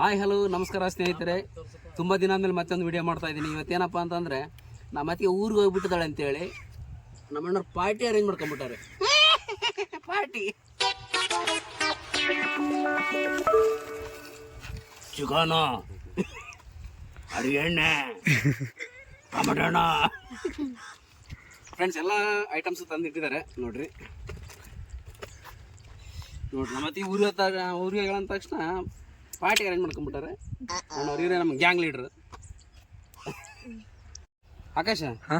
Hi hello ನಮಸ್ಕಾರ ಸ್ನೇಹಿತರೆ. ತುಂಬ ದಿನ ಆದ್ಮೇಲೆ ಮತ್ತೊಂದು ವಿಡಿಯೋ ಮಾಡ್ತಾ ಇದ್ದೀನಿ. ಇವತ್ತೇನಪ್ಪ ಅಂತಂದರೆ, ನಮ್ಮ ಅತ್ತಿಗೆ ಊರಿಗೆ ಹೋಗ್ಬಿಟ್ಟಿದ್ದಾಳೆ ಅಂತೇಳಿ ನಮ್ಮ ಅಣ್ಣವ್ರು ಪಾರ್ಟಿ ಅರೇಂಜ್ ಮಾಡ್ಕೊಂಬಿಟ್ಟಾರೆ ಪಾರ್ಟಿ. ಚಿಕನ ಅಡಿ ಎಣ್ಣೆ ಫ್ರೆಂಡ್ಸ್ ಎಲ್ಲ ಐಟಮ್ಸ್ ತಂದಿಟ್ಟಿದ್ದಾರೆ. ನೋಡ್ರಿ. ನೋಡ್ರಿ ನಮ್ಮ ಅತ್ತಿಗೆ ಊರಿಗೆ ಊರಿಗೆ ಹೇಳಂದ ತಕ್ಷಣ ಪಾರ್ಟಿ ಅರೇಂಜ್ ಮಾಡ್ಕೊಂಡ್ಬಿಟ್ಟಾರೆ. ನಾನು ಇವರೇ ನಮ್ಮ ಗ್ಯಾಂಗ್ ಲೀಡ್ರ್ ಆಕಾಶ? ಹಾ?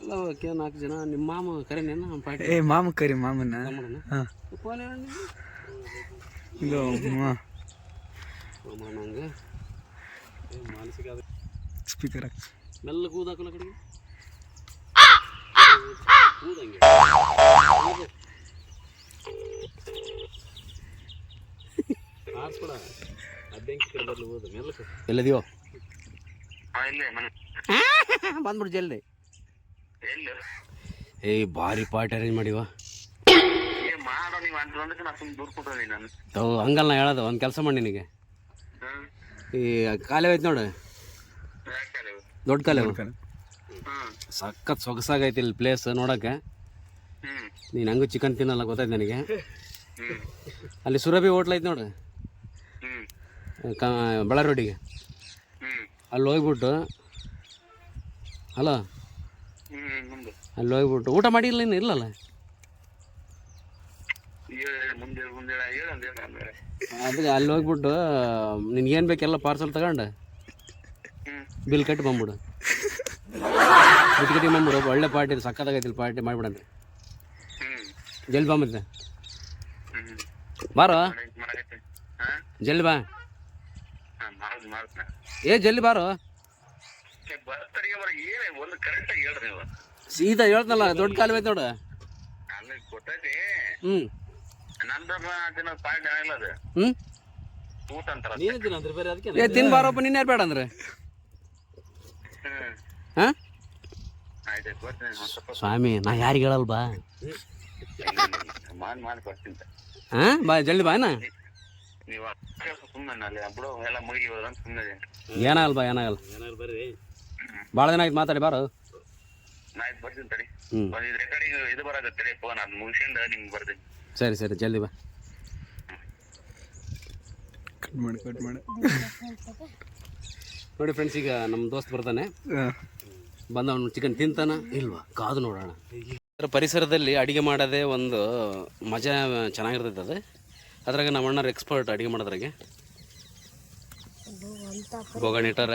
ಎಲ್ಲ ಓಕೆ ನಾಲ್ಕು ಜನ ನಿಮ್ಮ ಮಾಮ ಕರೆನೇನ ನಮ್ಮ ಪಾರ್ಟಿ. ಏ ಮಾಮ ಕರಿ ಮಾಮನ? ಫೋನ್ ಇದು ನಂಗೆ ಮಾನಸಿಕ ಸ್ಪೀಕರ್ ಮೆಲ್ಲ ಕೂದಾಕಲ್ಲ ಕಡೆಗೆ. ಕೂದಂಗೆ. ಎಲ್ಲದಿಯೋ? ಬಂದ್ಬಿಡು ಜಲ್ದಿ. ಏಯ್ ಭಾರಿ ಪಾರ್ಟಿ ಅರೇಂಜ್ ಮಾಡಿವ. ಹಂಗಲ್ಲ ನಾ ಹೇಳೋದು ಒಂದು ಕೆಲಸ ಮಾಡಿ ನಿನಗೆ. ಈ ಕಾಲೇ ಐತೆ ನೋಡು. ದೊಡ್ಡ ಕಾಲೇ ಸಖತ್ ಸೊಗಸಾಗೈತಿ ಇಲ್ಲಿ ಪ್ಲೇಸ್ ನೋಡಕ್ಕೆ. ನೀನು ಹಂಗೂ ಚಿಕನ್ ತಿನ್ನಲ್ಲ ಗೊತ್ತಾಯ್ತು ನನಗೆ. ಅಲ್ಲಿ ಸುರಭಿ ಹೋಟ್ಲ್ ಐತೆ ನೋಡು. ಕ ರೋಡಿಗೆ ಅಲ್ಲಿ ಹೋಗ್ಬಿಟ್ಟು ಹಲೋ ಅಲ್ಲಿ ಹೋಗ್ಬಿಟ್ಟು, ಊಟ ಮಾಡಿಲ್ಲ ಇನ್ನು ಇಲ್ಲಲ್ಲ? ಅದಕ್ಕೆ ಅಲ್ಲಿ ಹೋಗ್ಬಿಟ್ಟು ನಿನ್ಗೇನು ಬೇಕೆಲ್ಲ ಪಾರ್ಸಲ್ ತಗೊಂಡು? ಬಿಲ್ ಕಟ್ಟಿ ಬಂದ್ಬಿಡು. ಬಿಟ್ಟು ಕಟ್ಟಿ ಬಂದ್ಬಿಡು, ಒಳ್ಳೆ ಪಾರ್ಟಿ ಸಕ್ಕತ್ತಾಗೈತಿ ಇಲ್ಲಿ ಪಾರ್ಟಿ ಮಾಡಿಬಿಡಂತೆ ಜಲ್ದಿ ಬಾ ಮತ್ತೆ. ಬಾರೋ? ಜಲ್ದಿ ಬಾ. ಏ ಜಲ್ದಿ ಬಾರೋ. ಒಂದು ಕರೆಕ್ಟಾಗಿ ಹೇಳ್ರಿ ನೀವು ಸೀದಾ ಹೇಳ್ತನಲ್ಲ ದೊಡ್ಡ ಕಾಲು ಐತೆ ನೋಡು. ಅಲ್ಲಿ ಹ್ಞೂ ದಿನ ಪಾಯಿಂಟ್ ಆಗಿಲ್ಲ ಅದು. ಹ್ಞೂ ಊಟ ಅಂತಾರ ಏ ತಿನ್ ಬಾರಪ್ಪ ನೀನು ಬೇಡ ಅಂದ್ರೆ? ಹಾಂ? ಆಯ್ತು ಬರ್ತೀನಿ ಒಂದ್ ಸ್ವಲ್ಪ. ಸ್ವಾಮಿ ನಾ ಯಾರಿಗೆ ಹೇಳಲ್ಲ ಬಾ ಮಾಡಿ ಮಾಡಿ ಬರ್ತೀನಿ. ಹಾಂ ಬಾ ಜಲ್ದಿ ಬಾಯ್ನ ನೀವು ಸುಮ್ಮನೆ ಅಲ್ಲಿ ಬಿಡು ಎಲ್ಲ ಮುಗಿಲಿ ಅಂತ ಸುಮ್ಮನೆ ಏನಾಗಲ್ಲ ಬಾ ಏನಾಗಲ್ಲ ಭಾಳ ದಿನ ಆಯ್ತು ಮಾತಾಡಿ ಬಾರ. ಬರ್ತೀನಿ ತಡಿ. ಹ್ಮ್. ಒಂದು ಇದು ರೆಕಾರ್ಡಿಂಗ್ ಇದು ಬರಾಕತ್ತೆ ಫೋನ್ ಅದು ಮುಗಿಸ್ಕೊಂಡು ನಿಮ್ಗೆ ಬರ್ತೀನಿ. ಸರಿ ಸರಿ ಜಲ್ದಿ ಬಾ. ಕಟ್ ಮಾಡಿ ಕಟ್ ಮಾಡಿ. ನೋಡಿ ಫ್ರೆಂಡ್ಸ್ ಈಗ ನಮ್ಮ ದೋಸ್ತ್ ಬರ್ತಾನೆ. ಬಂದ ಅವನು ಚಿಕನ್ ತಿಂತಾನ? ಇಲ್ವಾ? ಕಾದು ನೋಡೋಣ. ಇದರ ಪರಿಸರದಲ್ಲಿ ಅಡಿಗೆ ಮಾಡೋದೇ ಒಂದು ಮಜಾ ಚೆನ್ನಾಗಿರ್ತೈತೆ ಅದು. ಅದ್ರಾಗ ನಮ್ಮ ಅಣ್ಣರು ಎಕ್ಸ್ಪರ್ಟ್ ಅಡಿಗೆ ಮಾಡೋದ್ರಾಗೆ. ಬೋಗಣ್ ಇಟ್ಟಾರ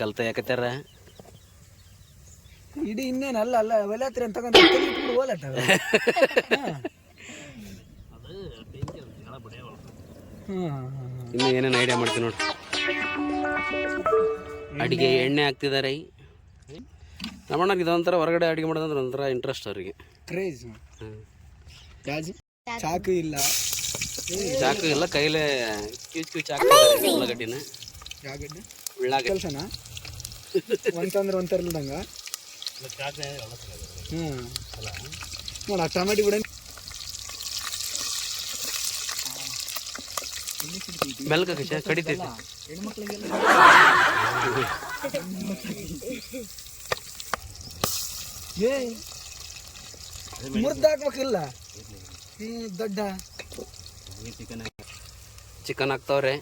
ಕಲ್ತ ಯಾಕತ್ತಾರ ಇಡೀ ಇನ್ನೇನು ಅಲ್ಲ ಅಲ್ಲ ಅಂತ ಇನ್ನು ಏನೇನು ಐಡಿಯಾ ಮಾಡ್ತೀನಿ ನೋಡಿ. ಅಡಿಗೆ ಎಣ್ಣೆ ಹಾಕ್ತಿದ್ದಾರೆ ನಮ್ಮಣ್ಣಗೆ ಇದೊಂಥರ ಹೊರಗಡೆ ಅಡಿಗೆ ಮಾಡೋದಂದ್ರೆ ಒಂಥರ ಇಂಟ್ರೆಸ್ಟ್ ಅವರಿಗೆ. ಕ್ರೇಜ್ ಚಾಕು ಇಲ್ಲ. ಚಾಕು ಇಲ್ಲ ಕೈಲೇ ಕ್ಯೂಚ್ ಕ್ಯೂಚ್ ಚಾಕು ಉಳ್ಳಾಗಡ್ಡಿನ. ಯಾಗಡ್ಡೆ? ಉಳ್ಳಾಗಡ್ಡಿ. ಕೆಲಸನ? ಒಂತಂದ್ರೆ ಒಂತರ್ಲ್ದಂಗ ಹ್ಞೂ ನೋಡ ಟಮಾಟಿ ಬಿಡ. ಮೆಲ್ಕ ಕಡಿತೈತೆ. ಏ ಮುರ್ದಾಕ್ಬೇಕಿಲ್ಲ ಈ ದೊಡ್ಡ ಚಿಕನ್ ಹಾಕ್ತಾವ್ರೆ.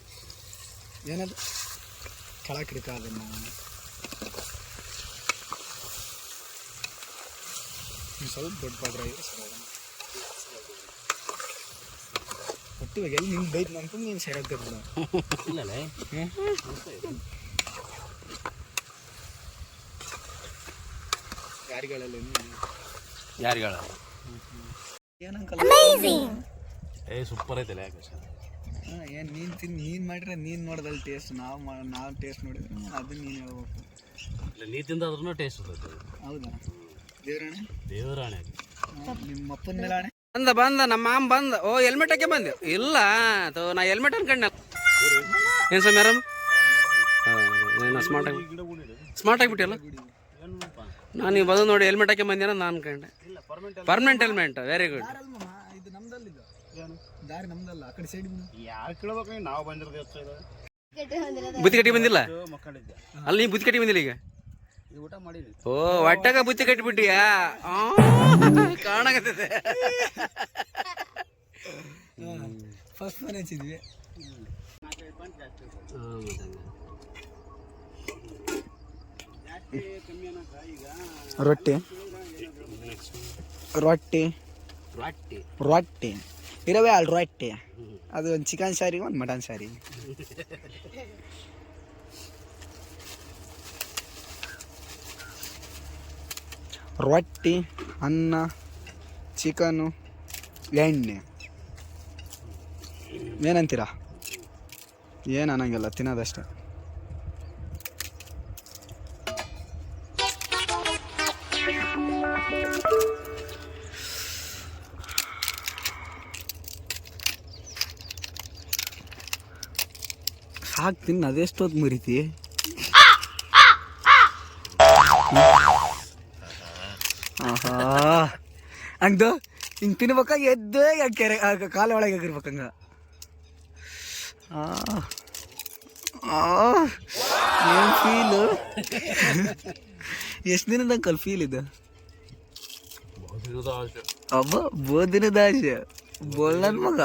ಏನದು? ಕೆಳಕಿಡ್ಕ ಅದನ್ನ. ಸ್ವಲ್ಪ ದೊಡ್ಡ ಪಾತ್ರ ಒಟ್ಟು ಇವಾಗ ಎಲ್ಲಿ ನಿಂಗೆ ಬೈತು ಅಂತ ನೀನು ಸರಿಯಾಗ್ತದೆ ಇಲ್ಲಲೇ? ಯಾರಿಗಳಲ್ಲ ಯಾರಿಗಳ? ಏನಂಕಲ್ಲ ಏ ಸೂಪರ್ ಐತೆ ಏನು ನೀನು ತಿನ್ ನೀನು ಮಾಡಿದ್ರೆ ನೀನು ನೋಡ್ದಲ್ಲಿ ಟೇಸ್ಟ್ ನಾವು ನಾವು ಟೇಸ್ಟ್ ನೋಡಿದ್ರೆ ಅದನ್ನ ನೀನು ಹೇಳ್ಬೇಕು. ನೀ ತಿಂದಾದ್ರೂ ಟೇಸ್ಟ್ ಇರ್ತೈತೆ. ಹೌದಾ? ದೇವರಾಣೆ? ದೇವರಾಣೆ ನಿಮ್ಮ ಅಪ್ಪನ ಮೇಲೆ ಬಂದ ಬಂದ ನಮ್ಮ ಮಾಮ್ ಬಂದ. ಓ ಹೆಲ್ಮೆಟ್ ಹಾಕಿ ಬಂದೆ ಇಲ್ಲ ತೋ ನಾ ಹೆಲ್ಮೆಟ್ ಅನ್ಕಂಡ ಏನು ಸರ್ ಮೇಡಮ್ ಹಾಂ ಸ್ಮಾರ್ಟ್ ಆಗಿ ಸ್ಮಾರ್ಟ್ ಆಗಿಬಿಟ್ಟಿಲ್ಲ ನಾನು ನೀವು ಬಂದು ನೋಡಿ ಹೆಲ್ಮೆಟ್ ಹಾಕಿ ಬಂದಿರ ನಾನು ಅನ್ಕೊಂಡೆ ಪರ್ಮನೆಂಟ್ ಹೆಲ್ಮೆಟ್ ವೆರಿ ಗುಡ್ ದಾರಿ ನಮ್ದಲ್ಲ ಆ ಕಡೆ ಸೈಡ್ ಯಾರು ಕೇಳ್ಬೇಕು? ನಾವು ಬಂದಿರೋದು ಹೆಚ್ಚು ಇದು ಬುತ್ತಿ ಕಟ್ಟಿ ಬಂದಿಲ್ಲ? ಮಕ್ಕಳಿದ್ದೆ. ಅಲ್ಲಿ ನೀ ಬುತ್ತಿ ಕಟ್ಟಿ ಬಂದಿಲ್ಲ ಈಗ? ಇದು ಊಟ ಮಾಡಿದ್ವಿ ಓ ಒಟ್ಟಾಗ ಬುತ್ತಿ ಕಟ್ಟಿಬಿಟ್ಟಿಯಾ ಕಾಣಕತ್ತೈತೆ. First phone ಹಚ್ಚಿದ್ವಿ. ರೊಟ್ಟಿ. ರೊಟ್ಟಿ. ರೊಟ್ಟಿ. ರೊಟ್ಟಿ. ಇರವೇ ಆಲ್ ರೊಟ್ಟಿ ಅದು ಒಂದು ಚಿಕನ್ ಸಾರಿ ಒಂದು ಮಟನ್ ಸಾರಿ ರೊಟ್ಟಿ, ಅನ್ನ ಚಿಕನು ಎಣ್ಣೆ. ಏನಂತೀರಾ? ಏನು ಅನ್ನಂಗಿಲ್ಲ, ತಿನ್ನೋದಷ್ಟೇ. ಸಾಕು ತಿನ್ನು ಅದೆಷ್ಟೊತ್ತು ಮುರಿತಿ? ಆಹಾ. ಹಂಗ್ದು ಹಿಂಗೆ ತಿನ್ಬೇಕಾ? ಎದ್ದು ಕೆರೆ ಕಾಲ ಒಳಗೆ ಆಗಿರ್ಬೇಕಂಗ ಏನು ಫೀಲು ಎಷ್ಟು ದಿನದ ಅಂಕಲ್ ಫೀಲ್ ಇದು? ಅಬ್ಬ ಬೋದಿನದ ಆಶೆ. ಬೋಳನ್ ಮಗ.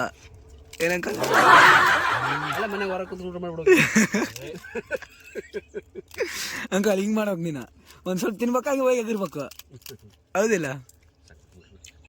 ಏನಂಕಲ್? ಅಲ್ಲ ಮನೆಗೆ ಹೊರ ಕೂತ್ಕೊಂಡು ಊಟ ಮಾಡ್ಬಿಡು. ಅಂಕಲ್ ಹಿಂಗ್ ಮಾಡ್ಬೇಕು ನೀನ. ಒಂದ್ ಸ್ವಲ್ಪ ತಿನ್ಬೇಕಾಗಿ ಹೋಗಿ ಎದಿರ್ಬೇಕು ಹೌದಿಲ್ಲ?